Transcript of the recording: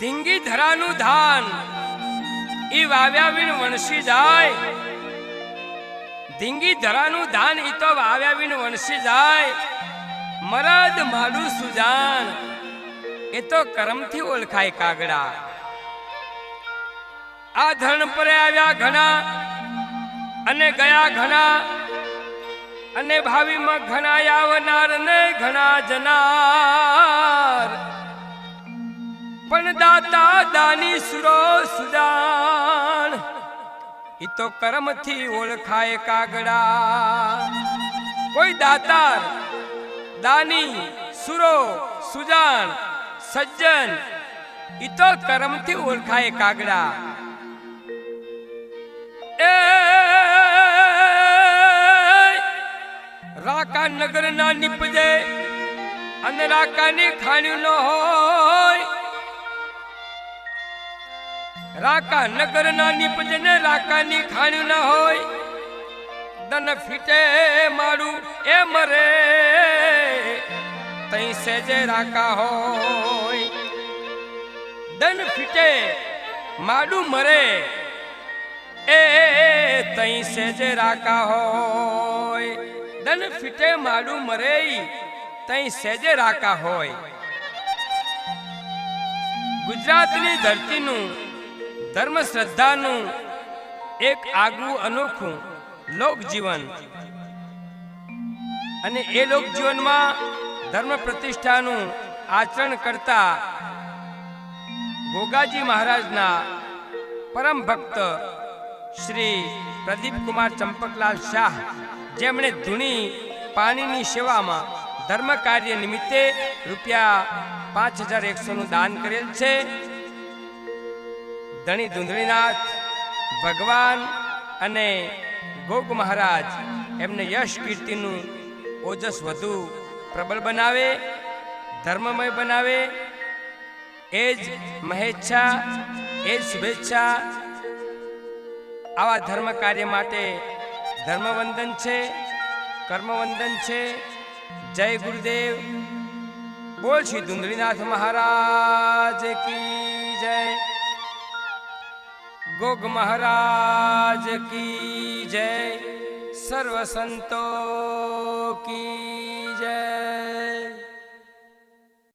ધીંગી ધરાનું ધાન. ઈ વાવ્યા વિન વણસી જાય. ધીંગી ધરાનું ધાન ઈ તો વાવ્યા વિન વણસી જાય. મરદ માડું સુજાન એ તો કરમથી ઓળખાય કાગડા. આ ધરણ પર આવ્યા ઘણા અને ગયા ઘણા અને ભાવિમાં ઘણા આવનાર ને ઘણા જનાર પણ દાતા દાની સુરો સુદાન એ તો કર્મથી ઓળખાય કાગડા. કોઈ દાતાર દાની સુરો સુજાન સજ્જન એ તો કર્મથી ઓળખાય કાગડા. એ રાકા નગર ના નીપજે અને રાકાની ખાણ્યું ન હોય રાકા નગર ના નીપજ ને રાકાની ખાણ્યું ન હોય. દન ફીટે મારું, એ મરે. તઈ સેજે રાકા હોય. દન ફીટે માડું મરે. એ તઈ સેજે રાકા હોય. દન ફીટે માડું મરે તઈ સેજે રાકા હોય. ગુજરાતની ધરતીનું ધર્મ શ્રદ્ધાનું એક આગવું અનોખું લોકજીવન. અને એ લોકજીવનમાં ધર્મ પ્રતિષ્ઠાનું આચરણ કરતા ગોગાજી મહારાજના પરમ ભક્ત શ્રી પ્રદીપ કુમાર ચંપકલાલ શાહ, જેમણે ધૂણી પાણીની સેવામાં ધર્મ કાર્ય નિમિત્તે રૂપિયા પાંચ હજાર એકસોનું દાન કરેલ છે. ધણી ધૂંધળીનાથ, ભગવાન અને ગોગ મહારાજ એમને યશ કીર્તિનું ઓજસ વધુ પ્રબળ બનાવે, ધર્મમય બનાવે. એ જ મહેચ્છા, એ જ શુભેચ્છા આવા ધર્મ કાર્ય માટે ધર્મવંદન છે, કર્મવંદન છે. જય ગુરુદેવ. બોલ શ્રી ધુંધળીનાથ મહારાજ કી જય. ગોગ મહારાજ કી જય સર્વ સંતો કી જય.